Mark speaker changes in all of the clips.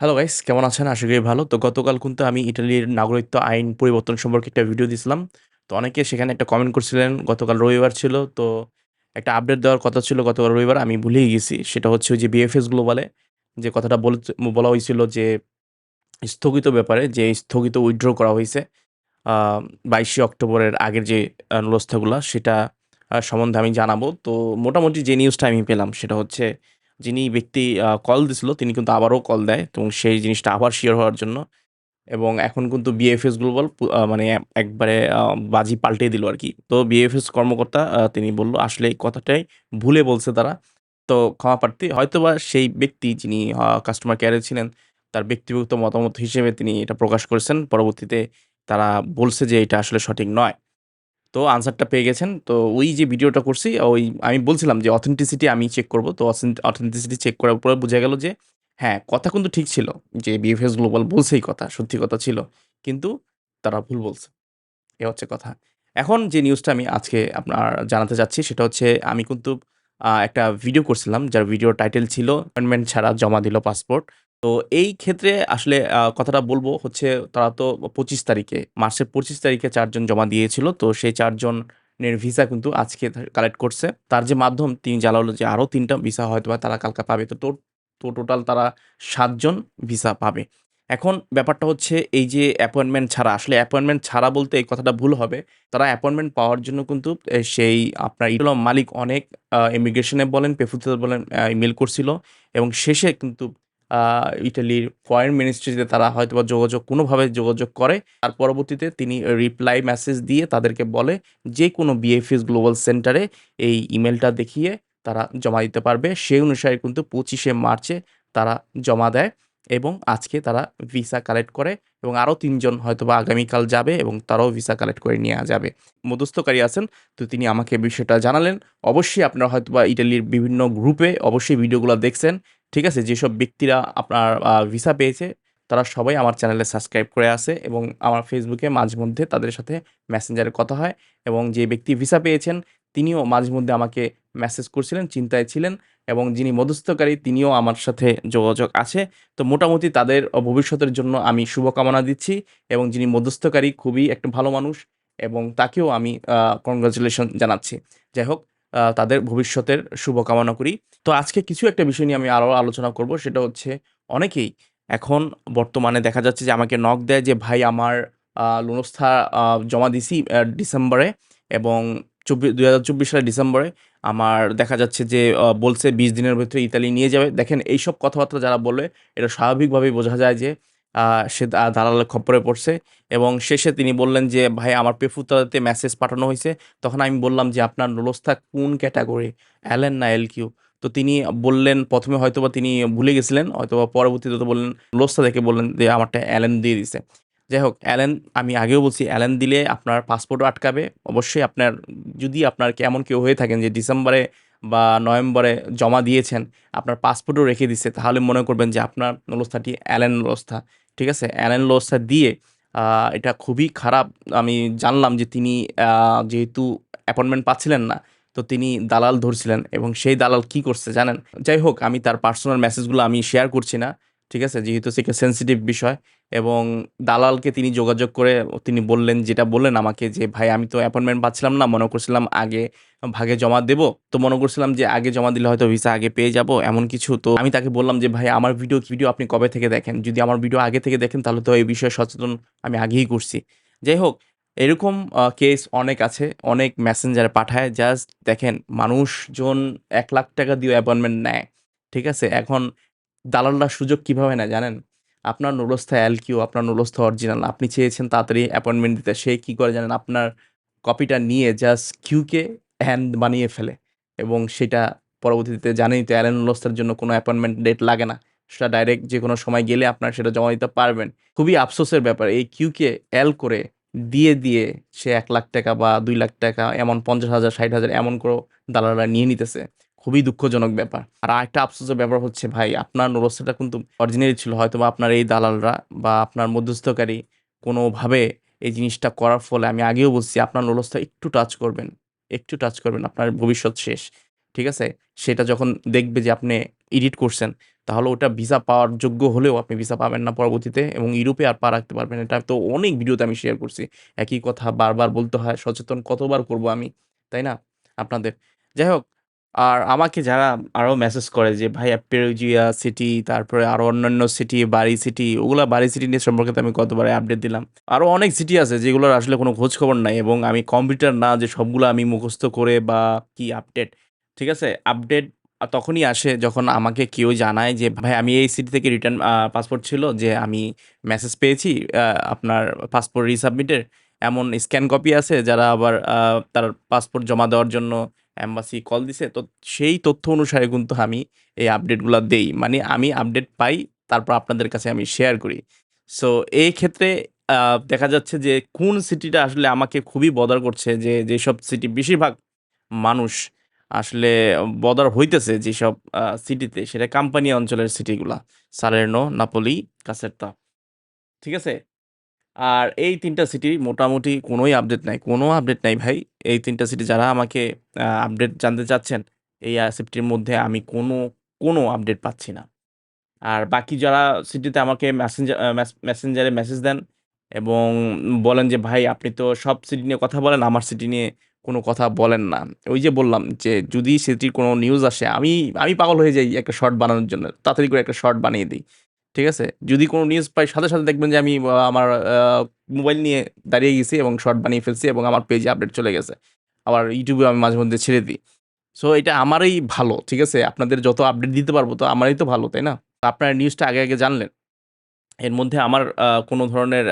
Speaker 1: Hello guys কেমন আছেন? আশা করি ভালো। তো গতকাল কিন্তু আমি ইটালির নাগরিকত্ব আইন পরিবর্তন সম্পর্কে একটা ভিডিও দিছিলাম। তো অনেকে সেখানে একটা কমেন্ট করছিলেন। গতকাল রবিবার ছিল। তো একটা আপডেট দেওয়ার কথা ছিল গতকাল রবিবার। আমি ভুলেই গেছি। সেটা হচ্ছে যে বিএফএস গ্লোবালে যে কথাটা বলেছ বলা হয়েছিল যে স্থগিত ব্যাপারে, যে স্থগিত উইথড্র করা হয়েছে বাইশে অক্টোবরের আগের যে ব্যবস্থাগুলা সেটা সম্বন্ধে আমি জানাব। তো মোটামুটি যে নিউজটা আমি পেলাম, সেটা হচ্ছে যিনি ব্যক্তি কল দিছিল তিনি কিন্তু আবারও কল দেয় এবং সেই জিনিসটা আবার শেয়ার হওয়ার জন্য এবং এখন কিন্তু বিএফএস গ্লোবাল মানে একবারে বাজি পাল্টিয়ে দিল আর কি তো বিএফএস কর্মকর্তা তিনি বলল আসলে এই কথাটাই ভুলে বলছে তারা। তো ক্ষমা প্রার্থী। হয়তোবা সেই ব্যক্তি যিনি কাস্টমার কেয়ারে ছিলেন, তার ব্যক্তিগত মতামত হিসেবে তিনি এটা প্রকাশ করেছেন। পরবর্তীতে তারা বলছে যে এটা আসলে সঠিক নয়। তো আনসারটা পেয়ে গেছেন। তো ওই যে ভিডিওটা করছি ওই আমি বলছিলাম যে অথেন্টিসিটি আমি চেক করব। তো অথেন্টিসিটি চেক করার পরে বোঝা গেল যে হ্যাঁ, কথা কিন্তু ঠিক ছিল। যে বিএফএস গ্লোবাল বলছেই কথা, সত্যি কথা ছিল। কিন্তু তারা ভুল বলছে। এ হচ্ছে কথা। এখন যে নিউজটা আমি আজকে আপনার জানাতে চাচ্ছি সেটা হচ্ছে আমি কিন্তু একটা ভিডিও করছিলাম যার ভিডিও টাইটেল ছিল অ্যাপয়েন্টমেন্ট ছাড়া জমা দিল পাসপোর্ট। তো এই ক্ষেত্রে আসলে কথাটা বলব হচ্ছে তারা তো ২৫ তারিখে মার্চের ২৫ তারিখে ৪ জন জমা দিয়েছিল। তো সেই ৪ জনের ভিসা কিন্তু আজকে কালেক্ট করছে। তার যে মাধ্যম তিনি জানালো যে আরও ৩ টা ভিসা হয়তোবা তারা কালকে পাবে। তো টো তো টোটাল তারা ৭ জন ভিসা পাবে। এখন ব্যাপারটা হচ্ছে এই যে অ্যাপয়েন্টমেন্ট ছাড়া আসলে অ্যাপয়েন্টমেন্ট ছাড়া বলতে এই কথাটা ভুল হবে। তারা অ্যাপয়েন্টমেন্ট পাওয়ার জন্য কিন্তু সেই আপনার মালিক অনেক ইমিগ্রেশনে বলেন, পেফুতে বলেন আ ইমেইল করছিল এবং শেষে কিন্তু ইটালির ফরেন মিনিস্ট্রিতে তারা হয়তোবা যোগাযোগ, কোনোভাবে যোগাযোগ করে। তার পরবর্তীতে তিনি রিপ্লাই মেসেজ দিয়ে তাদেরকে বলে যেকোনো বিএফএস গ্লোবাল সেন্টারে এই ইমেলটা দেখিয়ে তারা জমা দিতে পারবে। সেই অনুসারে কিন্তু ২৫শে মার্চে তারা জমা দেয় এবং আজকে তারা ভিসা কালেক্ট করে এবং আরও ৩ জন হয়তোবা আগামীকাল যাবে এবং তারাও ভিসা কালেক্ট করে নিয়ে যাবে। মধ্যস্থকারী আছেন। তো তিনি আমাকে বিষয়টা জানালেন। অবশ্যই আপনারা হয়তোবা ইটালির বিভিন্ন গ্রুপে অবশ্যই ভিডিওগুলো দেখছেন। ঠিক আছে? যেসব ব্যক্তিরা আপনার ভিসা পেয়েছে তারা সবাই আমার চ্যানেলে সাবস্ক্রাইব করে আসে এবং আমার ফেসবুকে মাঝে মধ্যে তাদের সাথে মেসেঞ্জারে কথা হয় এবং যে ব্যক্তি ভিসা পেয়েছেন তিনিও মাঝে মধ্যে আমাকে মেসেজ করছিলেন, চিন্তায় ছিলেন এবং যিনি মধ্যস্থকারী তিনিও আমার সাথে যোগাযোগ আছে। তো মোটামুটি তাদের ভবিষ্যতের জন্য আমি শুভকামনা দিচ্ছি এবং যিনি মধ্যস্থকারী খুবই একটা ভালো মানুষ এবং তাকেও আমি কংগ্রাচুলেশন জানাচ্ছি। যাই হোক তাদের ভবিষ্যতের শুভকামনা করি। তো আজকে কিছু একটা বিষয় নিয়ে আমি আরও আলোচনা করব। সেটা হচ্ছে অনেকেই এখন বর্তমানে দেখা যাচ্ছে যে আমাকে নক দেয় যে, ভাই, আমার লোনস্থা জমা দিছি ডিসেম্বরে এবং চব্বি ২০২৪ সালের ডিসেম্বরে আমার দেখা যাচ্ছে যে বলছে ২০ দিনের ভিতরে ইতালি নিয়ে যাবে। দেখেন, এইসব কথাবার্তা যারা বলে, এটা স্বাভাবিকভাবেই বোঝা যায় যে সে দালালের খপ্পরে পড়ছে এবং শেষে তিনি বললেন যে, "ভাই আমার পেফুতাতে মেসেজ পাঠানো হয়েছে তখন আমি বললাম যে, "আপনার নুলস্থা কোন ক্যাটাগরি এলএন না এলকিউ?" তো তিনি বললেন ১ম এ হয়তোবা তিনি ভুলে গেছিলেন। হয়তোবা পরবর্তীতে তো বললেন লোস্তা দেখে বললেন যে, "আমারটা অ্যালেন দিয়ে দিছে।" যাই হোক অ্যালেন আমি আগেও বলছি অ্যালেন দিলে আপনার পাসপোর্টও আটকাবে। অবশ্যই আপনার যদি আপনার কেমন কেউ হয়ে থাকেন যে ডিসেম্বরে বা নভেম্বরে জমা দিয়েছেন, আপনার পাসপোর্টও রেখে দিছে তাহলে মনে করবেন যে আপনার নুলস্থাটি এলএন নুলস্থা। ঠিক আছে? অ্যালেন লোসা দিয়ে এটা খুবই খারাপ। আমি জানলাম যে তিনি যেহেতু অ্যাপয়েন্টমেন্ট পাচ্ছিলেন না, তো তিনি দালাল ধরছিলেন এবং সেই দালাল কি করছে জানেন? যাই হোক আমি তার পার্সোনাল মেসেজগুলো আমি শেয়ার করছি না। ঠিক আছে? যেহেতু সেটা সেনসিটিভ বিষয় এবং দালালকে তিনি যোগাযোগ করে তিনি বললেন যেটা বললেন আমাকে যে, "ভাই আমি তো অ্যাপয়েন্টমেন্ট পাচ্ছিলাম না। মনে করছিলাম আগে ভাগে জমা দেব। তো মনে করছিলাম যে আগে জমা দিলে হয়তো ভিসা আগে পেয়ে যাব এমন কিছু।" তো আমি তাকে বললাম যে, "ভাই আমার ভিডিও ভিডিও আপনি কবে থেকে দেখেন? যদি আমার ভিডিও আগে থেকে দেখেন তাহলে তো এই বিষয়ে সচেতন আমি আগেই করছি।" যাই হোক এরকম কেস অনেক আছে। অনেক মেসেঞ্জারে পাঠায়। জাস্ট দেখেন মানুষজন এক লাখ টাকা দিয়েও অ্যাপয়েন্টমেন্ট নেয়। ঠিক আছে? এখন দালালরা সুযোগ কীভাবে না জানেন? আপনার নুলস্থা এলকিউ, আপনার নুলস্থা অরিজিনাল। আপনি চেয়েছেন তাড়াতাড়ি অ্যাপয়েন্টমেন্ট দিতে। সে কী করে জানেন? আপনার কপিটা নিয়ে জাস্ট কিউকে হ্যান্ড বানিয়ে ফেলে এবং সেটা পরবর্তীতে জানেনই তো এলএন নুলস্থার জন্য কোনো অ্যাপয়েন্টমেন্ট ডেট লাগে না। সেটা ডাইরেক্ট যে কোনো সময় গেলে আপনার সেটা জমা দিতে পারবেন। খুবই আফসোসের ব্যাপার। এই কিউকে অ্যাল করে দিয়ে, দিয়ে সে এক লাখ টাকা বা দুই লাখ টাকা এমন পঞ্চাশ হাজার ষাট হাজার এমন করেও দালালরা নিয়ে নিতেছে। খুবই দুঃখজনক ব্যাপার। আর আরেকটা আফসোসের ব্যাপার হচ্ছে ভাই আপনার নুলস্থাটা কিন্তু অরিজিনালি ছিল। হয়তোবা আপনার এই দালালরা বা আপনার মধ্যস্থকারী কোনোভাবে এই জিনিসটা করার ফলে আমি আগেও বলছি আপনার নুলস্থা একটু টাচ করবেন, একটু টাচ করবেন আপনার ভবিষ্যৎ শেষ। ঠিক আছে? সেটা যখন দেখবে যে আপনি এডিট করছেন, তাহলে ওটা ভিসা পাওয়ার যোগ্য হলেও আপনি ভিসা পাবেন না পরবর্তীতে এবং ইউরোপে আর পা রাখতে পারবেন এটা তো অনেক ভিডিওতে আমি শেয়ার করছি। একই কথা বারবার বলতে হয়, সচেতন কতবার করব আমি, তাই না? আপনাদের। যাই হোক, আর আমাকে যারা আরও মেসেজ করে যে ভাইয়া পেরুজিয়া সিটি, তারপরে আরও অন্যান্য সিটি, বাড়ি সিটি, ওগুলো বাড়ি সিটি নিয়ে সম্পর্কে আমি গতবারে আপডেট দিলাম। আরও অনেক সিটি আছে যেগুলোর আসলে কোনো খোঁজখবর নাই এবং আমি কম্পিউটার না যে সবগুলো আমি মুখস্থ করে বা কি আপডেট, ঠিক আছে? আপডেট তখনই আসে যখন আমাকে কেউ জানায় যে ভাই আমি এই সিটি থেকে রিটার্ন পাসপোর্ট ছিল যে আমি মেসেজ পেয়েছি আপনার পাসপোর্ট রিসাবমিটের। এমন স্ক্যান কপি আছে যারা আবার তার পাসপোর্ট জমা দেওয়ার জন্য এম্বাসি কল দিছে। তো সেই তথ্য অনুসারে কিন্তু আমি এই আপডেটগুলা দেই। মানে আমি আপডেট পাই, তারপর আপনাদের কাছে আমি শেয়ার করি। সো এই ক্ষেত্রে দেখা যাচ্ছে যে কোন সিটিটা আসলে আমাকে খুবই বদার করছে যে যেসব সিটি বেশিরভাগ মানুষ আসলে বদার হইতেছে যেসব সিটিতে সেটা কাম্পানি অঞ্চলের সিটিগুলা। Salerno, Napoli, কাসেরতা। ঠিক আছে? আর এই ৩ টা সিটি মোটামুটি কোনোই আপডেট নাই। কোনো আপডেট নাই ভাই। এই ৩ টা সিটি যারা আমাকে আপডেট জানতে চাচ্ছেন, এই সিটির মধ্যে আমি কোনো, কোনো আপডেট পাচ্ছি না। আর বাকি যারা সিটিতে আমাকে মেসেঞ্জা আ মেসেঞ্জারে মেসেজ দেন এবং বলেন যে ভাই আপনি তো সব সিটি নিয়ে কথা বলেন, আমার সিটি নিয়ে কোনো কথা বলেন না। ওই যে বললাম যে যদি সিটির কোনো নিউজ আসে আমি, আমি পাগল হয়ে যাই একটা শর্ট বানানোর জন্য। তাড়াতাড়ি করে একটা শর্ট বানিয়ে দেই। ঠিক আছে? যদি কোনো নিউজ পাই সাথে, সাথে দেখবেন যে আমি আমার মোবাইল নিয়ে দাঁড়িয়ে গেছি এবং শর্ট বানিয়ে ফেলছি এবং আমার পেজে আপডেট চলে গেছে। আবার ইউটিউবে আমি মাঝে মধ্যে ছেড়ে দিই। সো এটা আমারই ভালো। ঠিক আছে? আপনাদের যত আপডেট দিতে পারব তো আমারই তো ভালো, তাই না? আপনারা নিউজটা আগে, আগে জানলেন। এর মধ্যে আমার কোনো ধরনের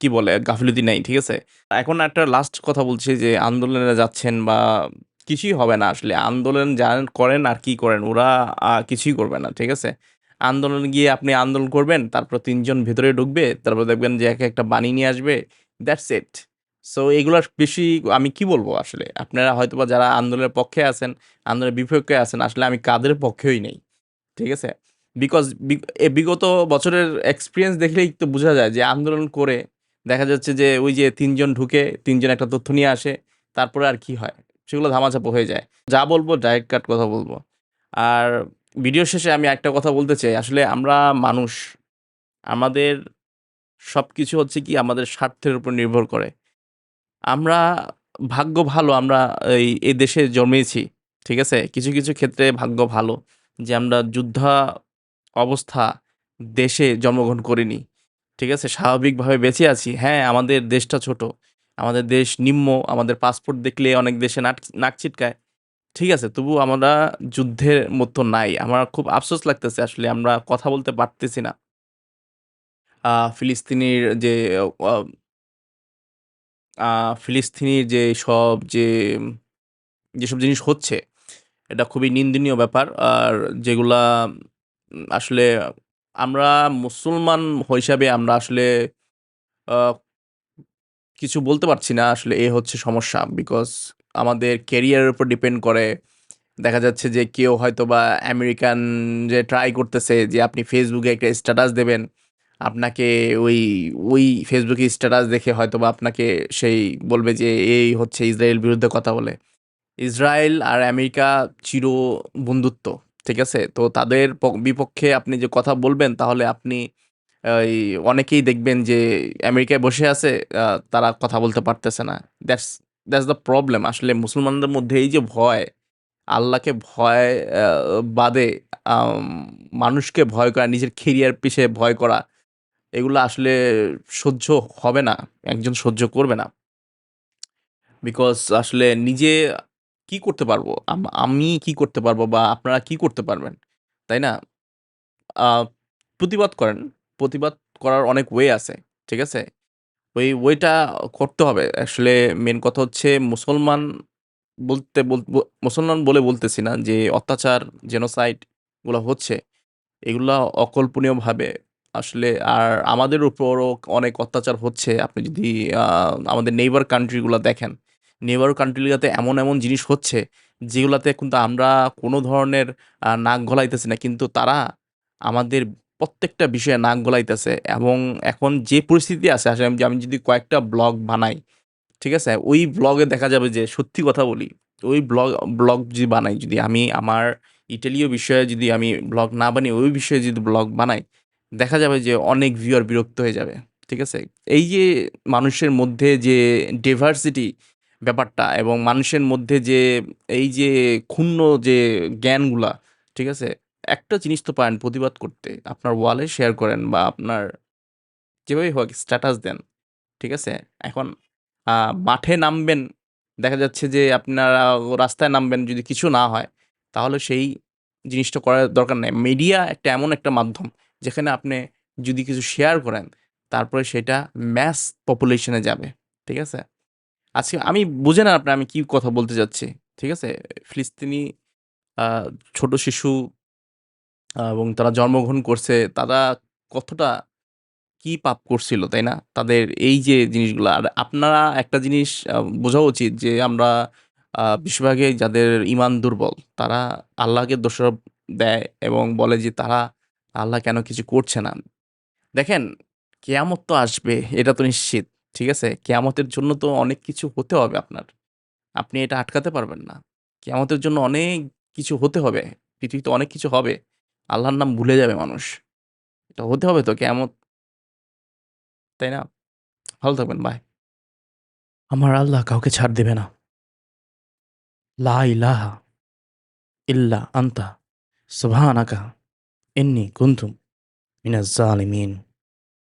Speaker 1: কি বলে গাফিলতি নাই। ঠিক আছে? এখন একটা লাস্ট কথা বলছি যে আন্দোলনে যাচ্ছেন বা কিছুই হবে না আসলে। আন্দোলন যান করেন আর কি করেন ওরা কিছুই করবে না। ঠিক আছে? আন্দোলনে গিয়ে আপনি আন্দোলন করবেন, তারপর তিনজন ভেতরে ঢুকবে, তারপর দেখবেন যে একে একটা বাণী নিয়ে আসবে। That's it. সো এগুলার বেশি আমি কি বলব আসলে? আপনারা হয়তোবা যারা আন্দোলনের পক্ষে আছেন, আন্দোলনের বিপক্ষে আছেন, আসলে আমি কাদের পক্ষেই নেই। ঠিক আছে? বিকজ বি বিগত বছরের এক্সপিরিয়েন্স দেখলেই তো বোঝা যায় যে আন্দোলন করে দেখা যাচ্ছে যে ওই যে তিনজন ঢুকে তিনজন একটা তথ্য নিয়ে আসে। তারপরে আর কি হয়? সেগুলো ধামাচাপা হয়ে যায়। যা বলব ডাইরেক্ট কাট কথা বলব। আর ভিডিও শেষে আমি একটা কথা বলতে চাই। আসলে আমরা মানুষ। আমাদের সব কিছু হচ্ছে কি আমাদের স্বার্থের উপর নির্ভর করে। আমরা ভাগ্য ভালো আমরা এই, এই দেশে জন্মেছি। ঠিক আছে? কিছু, কিছু ক্ষেত্রে ভাগ্য ভালো যে আমরা যুদ্ধা অবস্থা দেশে জন্মগ্রহণ করিনি। ঠিক আছে? স্বাভাবিকভাবে বেঁচে আছি। হ্যাঁ, আমাদের দেশটা ছোট। আমাদের দেশ নিম্ন। আমাদের পাসপোর্ট দেখলে অনেক দেশে নাক নাক ছিটকায়। ঠিক আছে? তবু আমরা যুদ্ধের মতো নাই। আমার খুব আফসোস লাগতেছে আসলে আমরা কথা বলতে পারতেছি না। ফিলিস্তিনির যে ফিলিস্তিনির যে সব যে যেসব জিনিস হচ্ছে, এটা খুবই নিন্দনীয় ব্যাপার। আর যেগুলা আসলে আমরা মুসলমান হিসাবে আমরা আসলে কিছু বলতে পারছি না। আসলে এ হচ্ছে সমস্যা। বিকজ আমাদের কেরিয়ারের উপর ডিপেন্ড করে। দেখা যাচ্ছে যে কেউ হয়তোবা আমেরিকান যে ট্রাই করতেছে যে আপনি ফেসবুকে একটা স্ট্যাটাস দেবেন। আপনাকে ওই, ওই ফেসবুকে স্ট্যাটাস দেখে হয়তোবা আপনাকে সেই বলবে যে এই হচ্ছে ইসরায়েল বিরুদ্ধে কথা বলে। ইসরায়েল আর আমেরিকা চির বন্ধুত্ব। ঠিক আছে? তো তাদের বিপক্ষে আপনি যে কথা বলবেন তাহলে আপনি অনেকেই দেখবেন যে আমেরিকায় বসে আছে তারা কথা বলতে পারতেছে না। That's, that's the problem. আসলে মুসলমানদের মধ্যে এই যে ভয়, আল্লাহকে ভয় বাদে মানুষকে ভয় করা, নিজের ক্যারিয়ার পিছে ভয় করা, এগুলা আসলে সহ্য হবে না। একজন সহ্য করবে না। বিকজ আসলে নিজে কি করতে পারব? আমি কি করতে পারব বা আপনারা কি করতে পারবেন? তাই না? প্রতিবাদ করেন। প্রতিবাদ করার অনেক ওয়ে আছে। ঠিক আছে? ওই ওয়েটা করতে হবে। আসলে মেন কথা হচ্ছে মুসলমান বলতে বল মুসলমান বলে বলতেছি না যে অত্যাচার, জেনোসাইড এগুলা হচ্ছে। এগুলা অকল্পনীয়ভাবে আসলে আর আমাদের উপরও অনেক অত্যাচার হচ্ছে। আপনি যদি আমাদের নেইবার কান্ট্রি গুলা দেখেন। নেইবার কান্ট্রিগুলোতে এমন, এমন জিনিস হচ্ছে যেগুলাতে কিন্তু আমরা কোনো ধরনের নাক গলাইতেছি না। কিন্তু তারা আমাদের প্রত্যেকটা বিষয়ে নাক গলাইতেছে এবং এখন যে পরিস্থিতি আছে আসলে আমি আমি যদি কয়েকটা ব্লগ বানাই, ঠিক আছে? ওই ব্লগে দেখা যাবে যে সত্যি কথা বলি, ওই ব্লগ ব্লগ যদি বানাই যদি আমি আমার ইটালীয় বিষয়ে যদি আমি ব্লগ না বানিয়ে ওই বিষয়ে যদি ব্লগ বানাই দেখা যাবে যে অনেক ভিউয়ার বিরক্ত হয়ে যাবে ঠিক আছে এই যে মানুষের মধ্যে যে ডাইভার্সিটি ব্যাপারটা এবং মানুষের মধ্যে যে এই যে ক্ষুণ্ণ যে জ্ঞানগুলা ঠিক আছে একটা জিনিস তো পারেন প্রতিবাদ করতে। আপনার ওয়ালে শেয়ার করেন বা আপনার যেভাবেই হোক স্ট্যাটাস দেন, ঠিক আছে? এখন মাঠে নামবেন, দেখা যাচ্ছে যে আপনারা রাস্তায় নামবেন যদি কিছু না হয়, তাহলে সেই জিনিসটা করার দরকার নেই। মিডিয়া একটা এমন একটা মাধ্যম যেখানে আপনি যদি কিছু শেয়ার করেন, তারপরে সেটা ম্যাস পপুলেশনে যাবে, ঠিক আছে? আজকে আমি বুঝে না আপনি আমি কি কথা বলতে যাচ্ছি, ঠিক আছে? ফিলিস্তিনি ছোট শিশু এবং তারা জন্মগ্রহণ করছে তারা কতটা কি পাপ করছিল তাই না? তাদের এই যে জিনিসগুলো আর আপনারা একটা জিনিস বোঝা উচিত যে আমরা আহ, বেশিরভাগই যাদের ইমান দুর্বল তারা আল্লাহকে দোষারোপ দেয় এবং বলে যে তারা আল্লাহ কেন কিছু করছে না। দেখেন কেয়ামত তো আসবে এটা তো নিশ্চিত ঠিক আছে? কেয়ামতের জন্য তো অনেক কিছু হতে হবে আপনার। আপনি এটা আটকাতে পারবেন না। কেয়ামতের জন্য অনেক কিছু হতে হবে পৃথিবীতে অনেক কিছু হবে। আল্লাহর নাম ভুলে যাবে মানুষ। এটা হতে হবে তো কেমন তাই না? ভালো থাকবেন ভাই আমার আল্লাহ কাউকে ছাড় দেবে না। লা ইলাহা ইল্লা আন্তা। সুবহানাকা। ইন্নী কুন্তুম মিনাজ জালিমিন